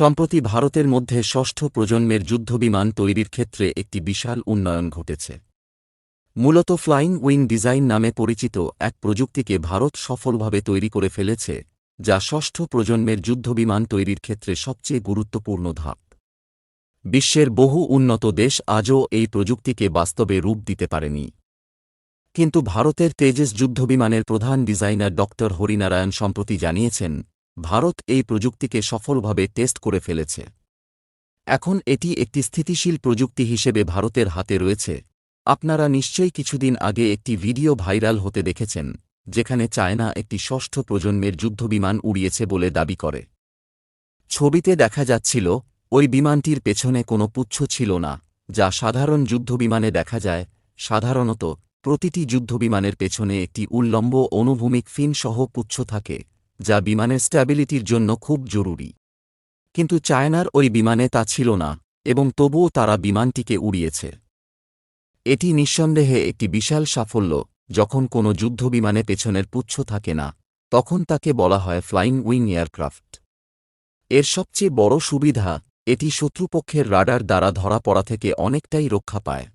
সম্প্রতি ভারতের মধ্যে ষষ্ঠ প্রজন্মের যুদ্ধবিমান তৈরির ক্ষেত্রে একটি বিশাল উন্নয়ন ঘটেছে। মূলত ফ্লাইং উইং ডিজাইন নামে পরিচিত এক প্রযুক্তিকে ভারত সফলভাবে তৈরি করে ফেলেছে, যা ষষ্ঠ প্রজন্মের যুদ্ধবিমান তৈরির ক্ষেত্রে সবচেয়ে গুরুত্বপূর্ণ ধাপ। বিশ্বের বহু উন্নত দেশ আজও এই প্রযুক্তিকে বাস্তবে রূপ দিতে পারেনি। কিন্তু ভারতের তেজেস যুদ্ধবিমানের প্রধান ডিজাইনার ড হরিনারায়ণ সম্প্রতি জানিয়েছেন ভারত এই প্রযুক্তিকে সফলভাবে টেস্ট করে ফেলেছে। এখন এটি একটি স্থিতিশীল প্রযুক্তি হিসেবে ভারতের হাতে রয়েছে। আপনারা নিশ্চয়ই কিছুদিন আগে একটি ভিডিও ভাইরাল হতে দেখেছেন, যেখানে চায়না একটি ষষ্ঠ প্রজন্মের যুদ্ধবিমান উড়িয়েছে বলে দাবি করে। ছবিতে দেখা যাচ্ছিল, ওই বিমানটির পেছনে কোনো পুচ্ছ ছিল না, যা সাধারণ যুদ্ধবিমানে দেখা যায়, সাধারণত প্রতিটি যুদ্ধবিমানের পেছনে একটি উল্লম্ব অনুভূমিক ফিন সহ পুচ্ছ থাকে। যা বিমানের স্ট্যাবিলিটির জন্য খুব জরুরি। কিন্তু চায়নার ওই বিমানে তা ছিল না, এবং তবুও তারা বিমানটিকে উড়িয়েছে। এটি নিঃসন্দেহে একটি বিশাল সাফল্য, যখন কোনো যুদ্ধবিমানে পেছনের পুচ্ছ থাকে না, তখন তাকে বলা হয় ফ্লাইং উইং এয়ারক্রাফট। এর সবচেয়ে বড় সুবিধা, এটি শত্রুপক্ষের রাডার দ্বারা ধরা পড়া থেকে অনেকটাই রক্ষা পায়।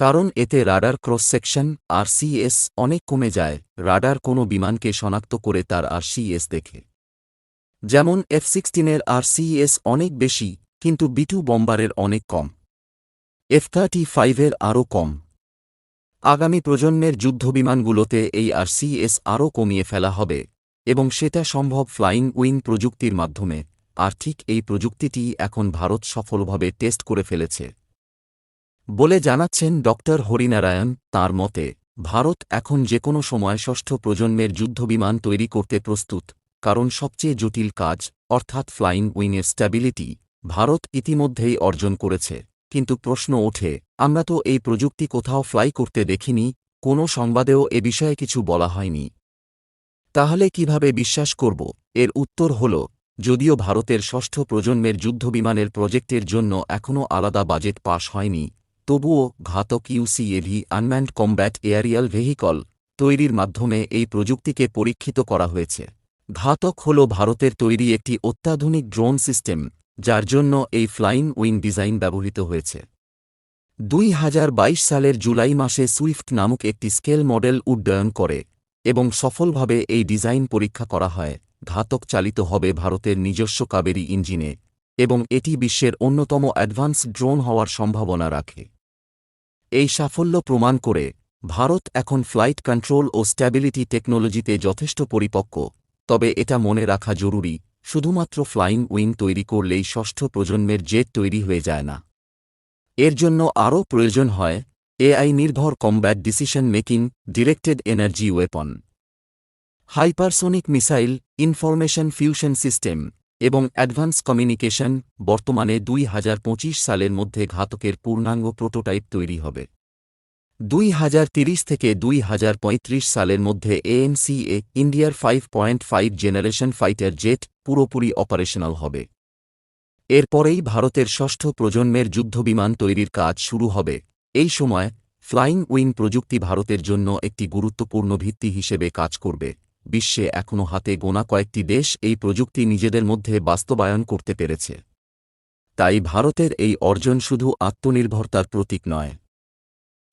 কারণ এতে রাডার ক্রস সেকশন, আর সিএস অনেক কমে যায়, রাডার কোনো বিমানকে শনাক্ত করে তার আর সিএস দেখে। যেমন এফ সিক্সটিনের আর সিএস অনেক বেশি, কিন্তু বিটু বম্বারের অনেক কম। এফ থার্টি ফাইভের আরও কম। আগামী প্রজন্মের যুদ্ধবিমানগুলোতে এই আর সিএস আরও কমিয়ে ফেলা হবে, এবং সেটা সম্ভব ফ্লাইং উইং প্রযুক্তির মাধ্যমে, আর ঠিক এই প্রযুক্তিটি এখন ভারত সফলভাবে টেস্ট করে ফেলেছে। বলে জানাচ্ছেন ড. হরিনারায়ণ, তার মতে, ভারত এখন যে কোনো সময় ষষ্ঠ প্রজন্মের যুদ্ধবিমান তৈরি করতে প্রস্তুত, কারণ সবচেয়ে জটিল কাজ, অর্থাৎ ফ্লাইং উইংয়ের স্ট্যাবিলিটি ভারত ইতিমধ্যেই অর্জন করেছে। কিন্তু প্রশ্ন ওঠে, আমরা তো এই প্রযুক্তি কোথাও ফ্লাই করতে দেখিনি, কোনো সংবাদেও এ বিষয়ে কিছু বলা হয়নি। তাহলে কীভাবে বিশ্বাস করব? এর উত্তর হল, যদিও ভারতের ষষ্ঠ প্রজন্মের যুদ্ধবিমানের প্রজেক্টের জন্য এখনও আলাদা বাজেট পাশ হয়নি তবুও ঘাতক UCAV unmanned combat aerial vehicle তৈরির মাধ্যমে এই প্রযুক্তিকে পরীক্ষিত করা হয়েছে। ঘাতক হল ভারতের তৈরি একটি অত্যাধুনিক ড্রোন সিস্টেম, যার জন্য এই ফ্লাইং উইং ডিজাইন ব্যবহৃত হয়েছে। দুই হাজার বাইশ সালের জুলাই মাসে সুইফট নামক একটি স্কেল মডেল উড্ডয়ন করে এবং সফলভাবে এই ডিজাইন পরীক্ষা করা হয়। ঘাতক চালিত হবে ভারতের নিজস্ব কাবেরী ইঞ্জিনে এবং এটি বিশ্বের অন্যতম অ্যাডভান্স ড্রোন হওয়ার সম্ভাবনা রাখে। এই সাফল্য প্রমাণ করে ভারত এখন ফ্লাইট কন্ট্রোল ও স্ট্যাবিলিটি টেকনোলজিতে যথেষ্ট পরিপক্ক। তবে এটা মনে রাখা জরুরি, শুধুমাত্র ফ্লাইং উইং তৈরি করলেই ষষ্ঠ প্রজন্মের জেট তৈরি হয়ে যায় না। এর জন্য আরও প্রয়োজন হয় এআই নির্ভর combat decision making, directed energy weapon. Hypersonic missile, information fusion system. এবং অ্যাডভান্স কমিউনিকেশন বর্তমানে দুই হাজার পঁচিশ সালের মধ্যে ঘাতকের পূর্ণাঙ্গ প্রোটোটাইপ তৈরি হবে। দুই থেকে দুই হাজার পঁয়ত্রিশ সালের মধ্যে এএনসিএ, ইন্ডিয়ার five point five generation fighter jet, পুরোপুরি অপারেশনাল হবে। এরপরেই ভারতের ষষ্ঠ প্রজন্মের যুদ্ধবিমান তৈরির কাজ শুরু হবে। এই সময় ফ্লাইং উইং প্রযুক্তি ভারতের জন্য একটি গুরুত্বপূর্ণ ভিত্তি হিসেবে কাজ করবে। বিশ্বে এখনও হাতে গোনা কয়েকটি দেশ এই প্রযুক্তি নিজেদের মধ্যে বাস্তবায়ন করতে পেরেছে। তাই ভারতের এই অর্জন শুধু আত্মনির্ভরতার প্রতীক নয়,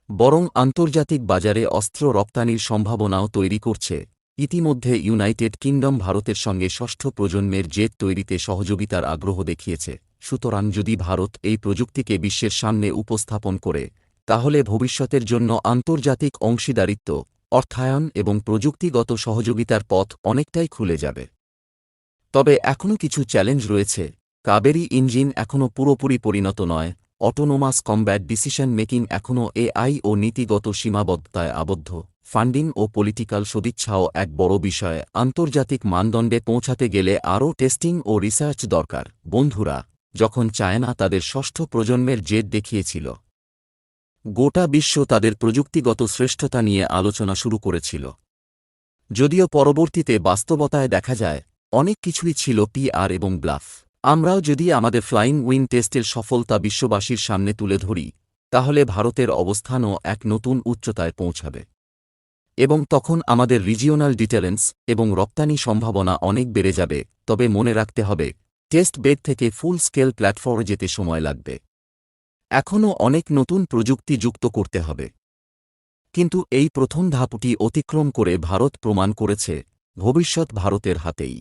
বরং আন্তর্জাতিক বাজারে অস্ত্র রপ্তানির সম্ভাবনাও তৈরি করছে। ইতিমধ্যে ইউনাইটেড কিংডম ভারতের সঙ্গে ষষ্ঠ প্রজন্মের জেট তৈরিতে সহযোগিতার আগ্রহ দেখিয়েছে। সুতরাং যদি ভারত এই প্রযুক্তিকে বিশ্বের সামনে উপস্থাপন করে, তাহলে ভবিষ্যতের জন্য আন্তর্জাতিক অংশীদারিত্ব অর্থায়ন এবং প্রযুক্তিগত সহযোগিতার পথ অনেকটাই খুলে যাবে। তবে এখনও কিছু চ্যালেঞ্জ রয়েছে। কাবেরি ইঞ্জিন এখনও পুরোপুরি পরিণত নয়। অটোনোমাস কমব্যাট ডিসিশন মেকিং এখনও এআই ও নীতিগত সীমাবদ্ধতায় আবদ্ধ। ফান্ডিং ও পলিটিক্যাল সদিচ্ছাও এক বড় বিষয়। আন্তর্জাতিক মানদণ্ডে পৌঁছাতে গেলে আরও টেস্টিং ও রিসার্চ দরকার। বন্ধুরা, যখন চায়না তাদের ষষ্ঠ প্রজন্মের জেদ দেখিয়েছিল গোটা বিশ্ব তাদের প্রযুক্তিগত শ্রেষ্ঠতা নিয়ে আলোচনা শুরু করেছিল। যদিও পরবর্তীতে বাস্তবতায় দেখা যায়, অনেক কিছুই ছিল পিআর এবং ব্লাফ। আমরাও যদি আমাদের ফ্লাইং উইন টেস্টের সফলতা বিশ্ববাসীর সামনে তুলে ধরি, তাহলে ভারতের অবস্থানও এক নতুন উচ্চতায় পৌঁছাবে। এবং তখন আমাদের রিজিওনাল ডিটারেন্স এবং রপ্তানি সম্ভাবনা অনেক বেড়ে যাবে, তবে মনে রাখতে হবে, টেস্ট বেড থেকে ফুল স্কেল প্ল্যাটফর্মে যেতে সময় লাগবে। এখনও অনেক নতুন প্রযুক্তি যুক্ত করতে হবে। কিন্তু এই প্রথম ধাপটি অতিক্রম করে ভারত প্রমাণ করেছে, ভবিষ্যৎ ভারতের হাতেই।